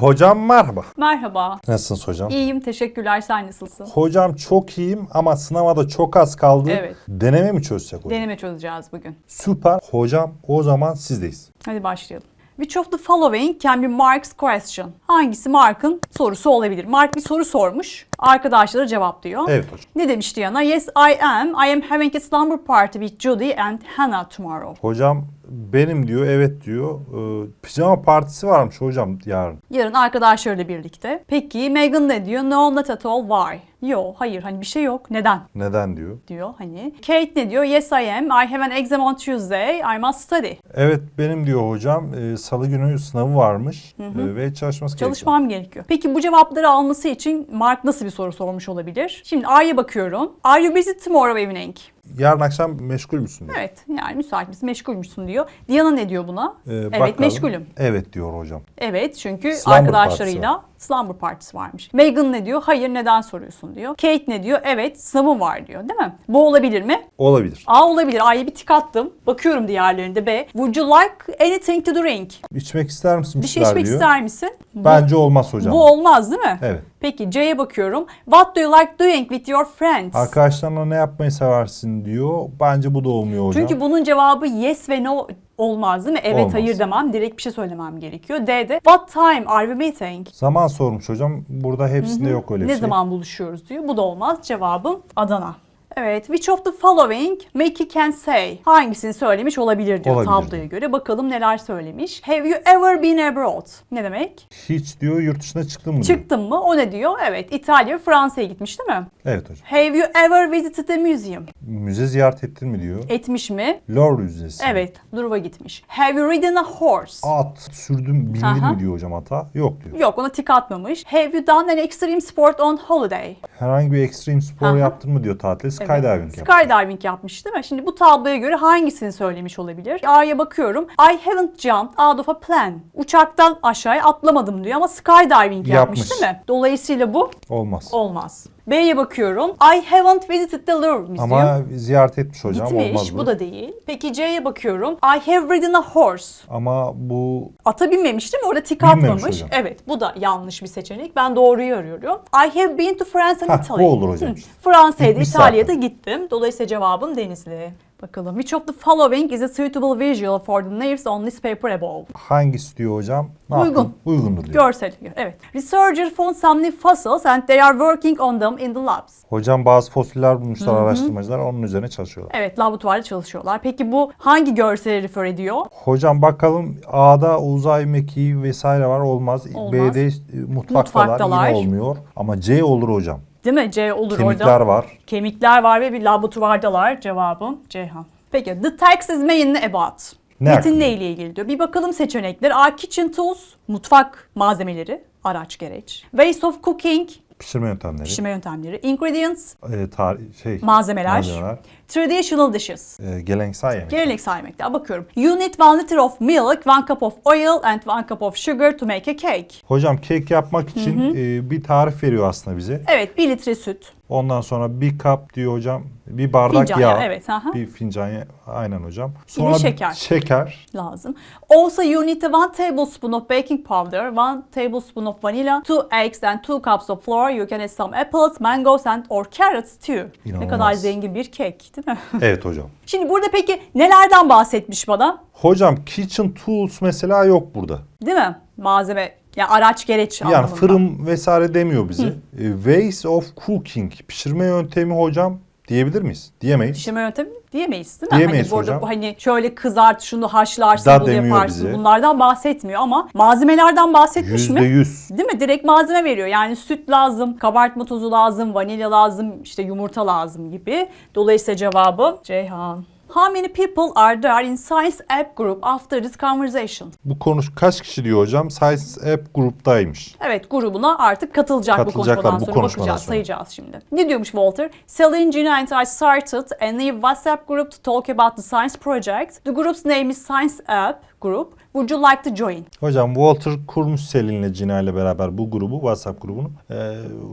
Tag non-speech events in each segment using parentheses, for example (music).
Hocam merhaba. Merhaba. Nasılsınız hocam? İyiyim, teşekkürler. Sen nasılsın? Hocam çok iyiyim ama sınava da çok az kaldı. Evet. Deneme mi çözsek hocam? Deneme çözeceğiz bugün. Süper. Hocam o zaman sizdeyiz. Hadi başlayalım. Which of the following can be Mark's question? Hangisi Mark'ın sorusu olabilir? Mark bir soru sormuş. Arkadaşları cevaplıyor. Evet hocam. Ne demiş Diana? Yes, I am. I am having a slumber party with Judy and Hannah tomorrow. Hocam benim diyor evet diyor. Ee, pijama partisi varmış hocam yarın. Yarın arkadaşlarıyla birlikte. Peki Megan ne diyor? No, not at all. Why? Yo, hayır. Hani bir şey yok. Neden? Neden diyor. diyor hani. Kate ne diyor? Yes I am. I have an exam on Tuesday. I must study. Evet benim diyor hocam. Ee, Salı günü sınavı varmış Ee, ve çalışması gerekiyor. Çalışmam gerekiyor. Peki bu cevapları alması için Mark nasıl bir soru sormuş olabilir? Şimdi A'ya bakıyorum. Are you busy tomorrow evening? Yarın akşam meşgul müsün diyor. Evet yani müsait misin? Meşgulmüşsün diyor. Diana ne diyor buna? Ee, evet bakalım. meşgulüm. Evet diyor hocam. Evet çünkü Slumber arkadaşlarıyla slumber partisi varmış. Megan ne diyor? Hayır neden soruyorsun diyor. Kate ne diyor? Evet sınavım var diyor değil mi? Bu olabilir mi? Olabilir. A olabilir. A'ya bir tik attım. Bakıyorum diğerlerinde B. Would you like anything to drink? İçmek ister misin? Bir şey içmek diyor. ister misin? Bu- Bence olmaz hocam. Bu olmaz değil mi? Evet. Peki C'ye bakıyorum. What do you like doing with your friends? Arkadaşlarına ne yapmayı seversin diyor. Bence bu da olmuyor hocam. Çünkü bunun cevabı yes ve no olmaz değil mi? Evet Olmaz. hayır demem. Direkt bir şey söylemem gerekiyor. D'de what time are we meeting? Zaman sormuş hocam. Burada hepsinde yok öyle bir ne şey. zaman buluşuyoruz diyor. Bu da olmaz. Cevabım Adana. Evet. Which of the following Mickey can say? Hangisini söylemiş olabilir diyor Olabilir tabloya göre. Bakalım neler söylemiş. Have you ever been abroad? Ne demek? Hiç diyor yurt dışına çıktın mı diyor. Çıktın mı? O ne diyor? Evet. İtalya ve Fransa'ya gitmiş değil mi? Evet hocam. Have you ever visited a museum? Müze ziyaret ettin mi diyor. Etmiş mi? Louvre Müzesi. Evet. Louvre'a gitmiş. Have you ridden a horse? At sürdüm bindin Aha. mi diyor hocam ata. Yok diyor. Yok ona tik atmamış. Have you done an extreme sport on holiday? Herhangi bir ekstrem spor Aha. yaptın mı diyor tatil. Skydiving Evet. yaptın. Skydiving yapmış değil mi? Şimdi bu tabloya göre hangisini söylemiş olabilir? A'ya bakıyorum. I haven't jumped out of a plane. Uçaktan aşağıya atlamadım diyor ama skydiving yapmış, Yapmış. değil mi? Dolayısıyla bu Olmaz. olmaz. B'ye bakıyorum. I haven't visited the Louvre Museum. Ama ziyaret etmiş hocam Gitmiş. olmaz bu. Bu da değil. Peki C'ye bakıyorum. I have ridden a horse. Ama bu Ata binmemiş değil mi? Orada tik Binmemiş atmamış. hocam. Evet bu da yanlış bir seçenek. Ben doğruyu arıyorum. I have been to France and Hah, Italy. bu olur hocam Hı. işte. Fransa'ya da Gitmiş zaten. gittim. Dolayısıyla cevabım Denizli. Bakalım. Which of the following is a suitable visual for the names on this paper above? hangisi diyor hocam? Ne Uygun. yaptın? Uygundur diyor. Görsel. Evet. Researchers found some new fossils and they are working on them in the labs. Hocam bazı fosiller bulmuşlar araştırmacılar onun üzerine çalışıyorlar. Evet, laboratuvarda çalışıyorlar. Peki bu hangi görsele refer ediyor? Hocam bakalım A'da uzay mekiği vesaire var olmaz. Olmaz. B'de mutfaktalar, Mutfaktalar. yine olmuyor. Ama C olur hocam. Değil mi? C olur Kemikler orada. var. Kemikler var ve bir laboratuvardalar. Cevabım Ceyhan. Peki the text is mainly about. Ne Metin hakkında? neyle ilgili diyor. Bir bakalım seçenekler. Are kitchen tools, mutfak malzemeleri, araç gereç. Ways of cooking, Pişirme yöntemleri. pişirme yöntemleri. Ingredients, e, tar- şey, malzemeler. malzemeler, Traditional dishes. e, geleneksel yemek. Geleneksel yemekler. Bakıyorum. You need one liter of milk, one cup of oil and one cup of sugar to make a cake. Hocam kek yapmak için e, bir tarif veriyor aslında bize. Evet, bir litre süt. Ondan sonra bir kap diyor hocam. Bir bardak Fincan yağ. evet, aha. Bir fincan. Aynen hocam. Sonra şeker. Şeker. lazım. Also you need one tablespoon of baking powder, one tablespoon of vanilla, two eggs and two cups of flour. You can add some apples, mangoes and or carrots too. Ne İnanılmaz. kadar zengin bir kek değil mi? (laughs) Evet hocam. Şimdi burada peki nelerden bahsetmiş bana? Hocam kitchen tools mesela yok burada. Değil mi? Malzeme, yani araç gereç Yani anlamında. fırın vesaire demiyor bize. E, ways of cooking. Pişirme yöntemi hocam diyebilir miyiz? Diyemeyiz. Pişirme yöntemi diyemeyiz değil mi? Diyemeyiz hani burada hocam. hani şöyle kızart, şunu haşlarsın, Da bunu yaparsın. bize. Bunlardan bahsetmiyor ama malzemelerden bahsetmiş Yüzde mi? yüz. Değil mi? Direkt malzeme veriyor. Yani süt lazım, kabartma tozu lazım, vanilya lazım, işte yumurta lazım gibi. Dolayısıyla cevabı Ceyhan. How many people are there in Science App Group after this conversation? Bu konuş kaç kişi diyor hocam? Science App gruptaymış. Evet grubuna artık katılacak bu Katılacaklar konuşmadan bu sonra konuşmadan bakacağız, sonra. sayacağız şimdi. Ne diyormuş Walter? Celine, Gina and I started a new WhatsApp group to talk about the science project. The group's name is Science App Group. Would you like to join? Hocam Walter kurmuş Selin'le Cina ile beraber bu grubu, WhatsApp grubunu Ee,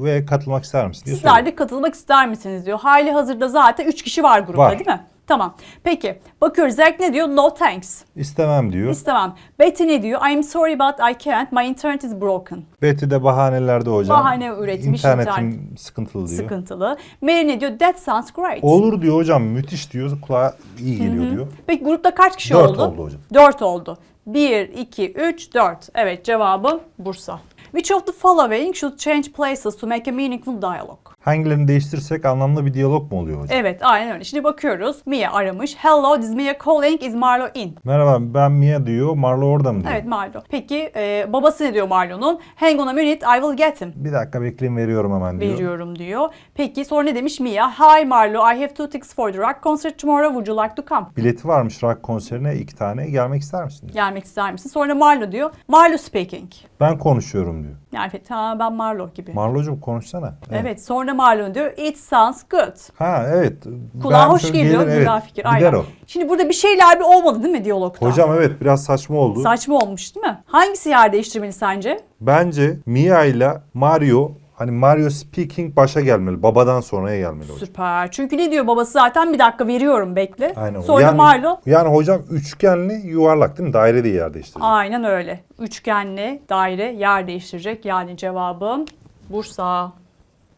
ve katılmak ister misin diye Sizler soruyor. de katılmak ister misiniz diyor. Hali hazırda zaten 3 kişi var grupta Var. değil mi? Tamam. Peki. Bakıyoruz. Zach ne diyor? No thanks. İstemem diyor. İstemem. Betty ne diyor? I'm sorry but I can't. My internet is broken. Betty de bahanelerde hocam. Bahane üretmiş, İnternetim sıkıntılı diyor. Sıkıntılı. Mary ne diyor? That sounds great. Olur diyor hocam. Müthiş diyor. Kulağa iyi geliyor diyor. Peki grupta kaç kişi Dört oldu? oldu hocam. 4 oldu. 1, 2, 3, 4. Evet cevabım Bursa. Which of the following should change places to make a meaningful dialogue? Hangilerini değiştirsek anlamlı bir diyalog mu oluyor hocam? Evet aynen öyle. Şimdi bakıyoruz. Mia aramış. Hello this is Mia calling. Is Marlo in? Merhaba ben Mia diyor. Marlo orada mı diyor. Evet Marlo. Peki e, babası ne diyor Marlo'nun? Hang on a minute I will get him. Bir dakika bekleyin veriyorum hemen diyor. Veriyorum diyor. Peki sonra ne demiş Mia? Hi Marlo I have two tickets for the rock concert tomorrow. Would you like to come? Bileti varmış rock konserine iki tane. Gelmek ister misin diyor. Gelmek ister misin? Sonra Marlo diyor. Marlo speaking. Ben konuşuyorum diyor. Yani ha, ben Marlo gibi. Marlocuğum konuşsana. Evet. sonra Diyor it sounds good. Ha evet. Kulağa Ben hoş şöyle geliyor. gelir, güzel evet. fikir. Gider Aynen. o. Şimdi burada bir şeyler bir olmadı değil mi diyalogta? Hocam evet biraz saçma oldu. Saçma olmuş değil mi? Hangisi yer değiştirmeli sence? Bence Mia ile Mario hani Mario speaking başa gelmeli. Babadan sonraya gelmeli hocam. Süper. Çünkü ne diyor babası zaten bir dakika veriyorum bekle. Aynen. Sonra yani, Marlo Yani hocam üçgenli yuvarlak değil mi? Daire de yer değiştirecek. aynen öyle. Üçgenli daire yer değiştirecek. Yani cevabım Bursa.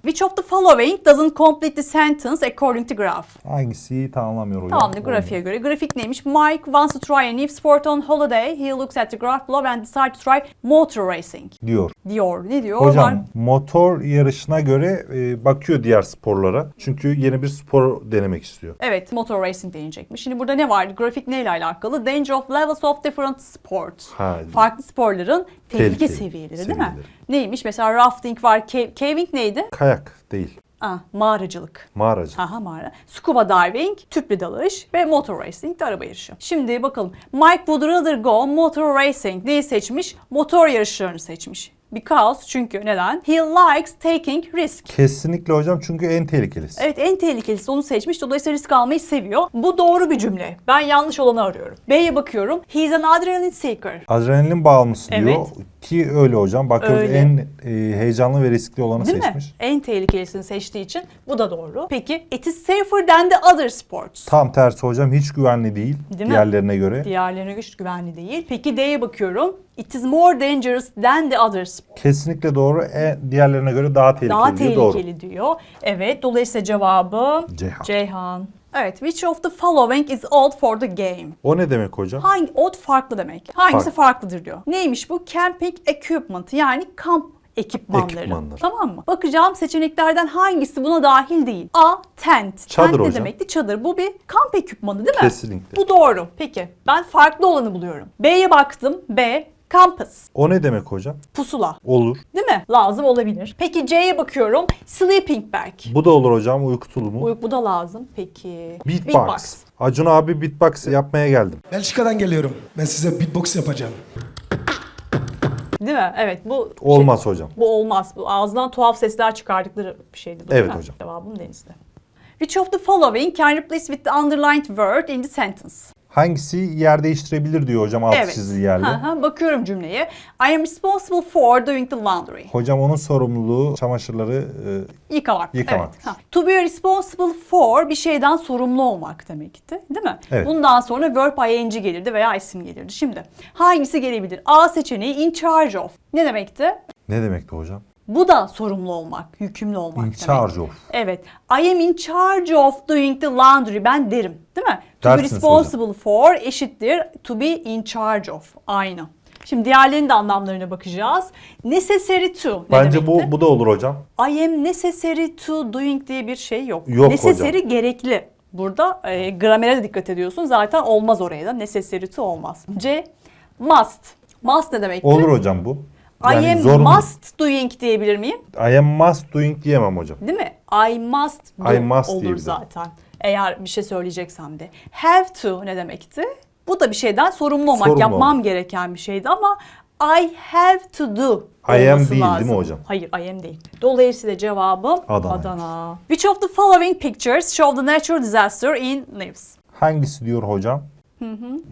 Which of the following doesn't complete the sentence according to graph? Hangisi tamamlamıyor hocam? Tamamdır grafiğe göre. Grafik neymiş? Mike wants to try a new sport on holiday. He looks at the graph below and decides to try motor racing. Diyor. Diyor. Ne diyor? Hocam Onlar- motor yarışına göre e, bakıyor diğer sporlara. Çünkü yeni bir spor denemek istiyor. Evet, motor racing deneyecekmiş. Şimdi burada ne var? Grafik neyle alakalı? Danger of levels of different sports. Ha, Farklı sporların tehlike Tehlikeli seviyeleri değil mi? seviyeleri. Neymiş? Mesela rafting var. Ca- caving neydi? kayak değil. Aa, mağaracılık. Mağaracı. Aha mağara. Scuba diving, tüplü dalış ve motor racing de araba yarışı. Şimdi bakalım. Mike would rather go motor racing. Neyi seçmiş? Motor yarışlarını seçmiş. Because çünkü neden? He likes taking risk. Kesinlikle hocam çünkü en tehlikelisi. Evet en tehlikelisi onu seçmiş. Dolayısıyla risk almayı seviyor. Bu doğru bir cümle. Ben yanlış olanı arıyorum. B'ye bakıyorum. He's an adrenaline seeker. Adrenalin bağımlısı diyor Evet. Ki öyle hocam. Bakıyoruz Öyle. en e, heyecanlı ve riskli olanı Değil seçmiş. mi? En tehlikelisini seçtiği için bu da doğru. Peki it is safer than the other sports. Tam tersi hocam hiç güvenli değil, Değil mi? diğerlerine göre. Diğerlerine güç güvenli değil. Peki D'ye bakıyorum. It is more dangerous than the others. Kesinlikle doğru. E, diğerlerine göre daha tehlikeli Daha diyor. Doğru. tehlikeli diyor. Evet dolayısıyla cevabı Ceyhan. Ceyhan. Evet, which of the following is old for the game? O ne demek hocam? Hangi old farklı demek? Hangisi Fark. farklıdır diyor. Neymiş bu? Camping equipment yani kamp ekipmanları. Ekipmanları. Tamam mı? Bakacağım seçeneklerden hangisi buna dahil değil. A. Tent. Çadır tent ne hocam. demekti? Çadır. Bu bir kamp ekipmanı değil mi? Kesinlikle. Bu doğru. Peki. Ben farklı olanı buluyorum. B'ye baktım. B. Campus. O ne demek hocam? Pusula. Olur. Değil mi? Lazım olabilir. Peki C'ye bakıyorum. Sleeping bag. Bu da olur hocam uyku tulumu. Bu, bu da lazım. Peki. Beatbox. Acun abi beatbox yapmaya geldim. Belçika'dan geliyorum. Ben size beatbox yapacağım. Değil mi? Evet bu Olmaz hocam. Bu olmaz. Bu ağzından tuhaf sesler çıkardıkları bir şeydi. bu, değil Evet mi? hocam. Cevabım Deniz'de. Which of the following can replace with the underlined word in the sentence? Hangisi yer değiştirebilir diyor hocam alt evet. çizili yerle. Bakıyorum cümleye. I am responsible for doing the laundry. Hocam onun sorumluluğu çamaşırları e, Yıkamak. Yıkamak. Evet. Ha. To be responsible for bir şeyden sorumlu olmak demekti. Değil mi? Evet. Bundan sonra verb ing gelirdi veya isim gelirdi. Şimdi hangisi gelebilir? A seçeneği in charge of. Ne demekti? ne demekti hocam? Bu da sorumlu olmak, yükümlü olmak In demek. charge of. Evet. I am in charge of doing the laundry. Ben derim. Değil mi? To be Dersiniz responsible for eşittir to be in charge of. Aynı. Şimdi diğerlerinin de anlamlarına bakacağız. Necessary to ne Bence bu demekti? bu da olur hocam. I am necessary to doing diye bir şey yok. Yok necessary gerekli. Burada e, gramere de dikkat ediyorsun. Zaten olmaz oraya da. Necessary to olmaz. C. Must. Must ne demekti? Olur hocam bu. I am zorunlu. must doing diyebilir miyim? I am must doing diyemem hocam. Değil mi? I must do I must olur diyebilirim. zaten. Eğer bir şey söyleyeceksem de. Have to ne demekti? Bu da bir şeyden sorumlu olmak, Sorumlu yapmam olmak. gereken bir şeydi ama I have to do I am olması değil, lazım. değil mi hocam? Hayır, I am değil. Dolayısıyla cevabım Adana. Adana. Which of the following pictures show the natural disaster in News? Hangisi diyor hocam?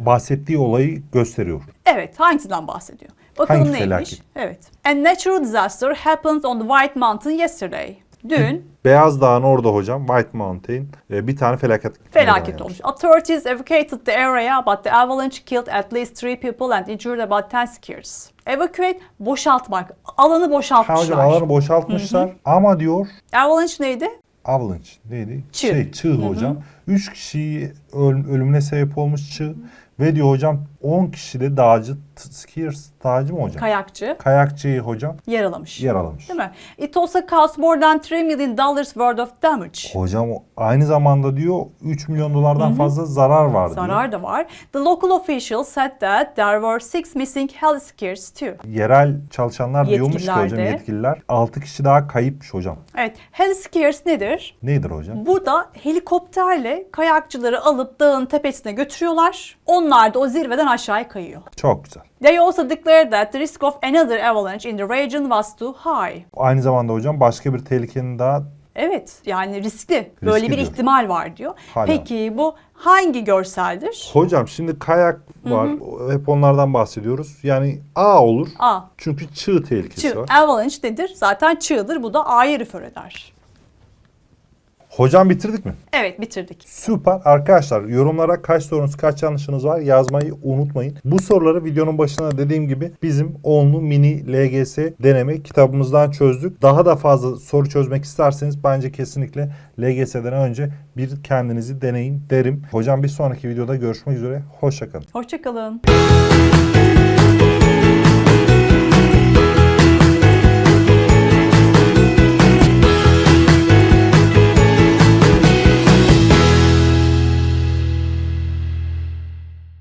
Bahsettiği olayı gösteriyor. Evet, hangisinden bahsediyor? Bakalım Hangi neymiş? felaket? Evet. A natural disaster happened on the White Mountain yesterday. Dün Beyaz Dağ'ın orada hocam White Mountain e, bir tane felaket felaket olmuş. Authorities evacuated the area but the avalanche killed at least three people and injured about 10 skiers. Evacuate boşaltmak. Alanı Ha boşaltmışlar. hocam alanı boşaltmışlar ama diyor Avalanche neydi? Avalanche neydi? Çığ. Şey çığ hocam. 3 kişi öl- ölümüne sebep olmuş çığ. Ve diyor hocam 10 kişi de dağcı, skiers dağcı mı hocam? Kayakçı Kayakçıyı hocam yaralamış. yaralamış. Değil mi? It also caused more than 3 million dollars worth of damage. Hocam aynı zamanda diyor 3 milyon dolardan fazla zarar var diyor. Zarar da var. The local officials said that there were six missing heli skiers too. Yerel çalışanlar diyormuş ki hocam yetkililer 6 kişi daha kayıpmış hocam. Evet, heli skiers nedir? Nedir hocam? Burada helikopterle kayakçıları alıp dağın tepesine götürüyorlar. Onlar da o zirveden aşağıya kayıyor. Çok güzel. They also declared that the risk of another avalanche in the region was too high. Aynı zamanda hocam başka bir tehlikenin daha Evet, yani riskli. Böyle bir diyor. ihtimal var diyor. Hala. Peki bu hangi görseldir? Hocam şimdi kayak var. Hep onlardan bahsediyoruz. Yani A olur. A. Çünkü çığ tehlikesi Çığ. var. Avalanche nedir? Zaten çığdır. Bu da A'yı refer eder. Hocam bitirdik mi? Evet, bitirdik. Süper. Arkadaşlar yorumlara kaç sorunuz kaç yanlışınız var yazmayı unutmayın. Bu soruları videonun başına dediğim gibi bizim onlu mini LGS deneme kitabımızdan çözdük. Daha da fazla soru çözmek isterseniz bence kesinlikle LGS'den önce bir kendinizi deneyin derim. Hocam bir sonraki videoda görüşmek üzere. Hoşçakalın. Hoşçakalın.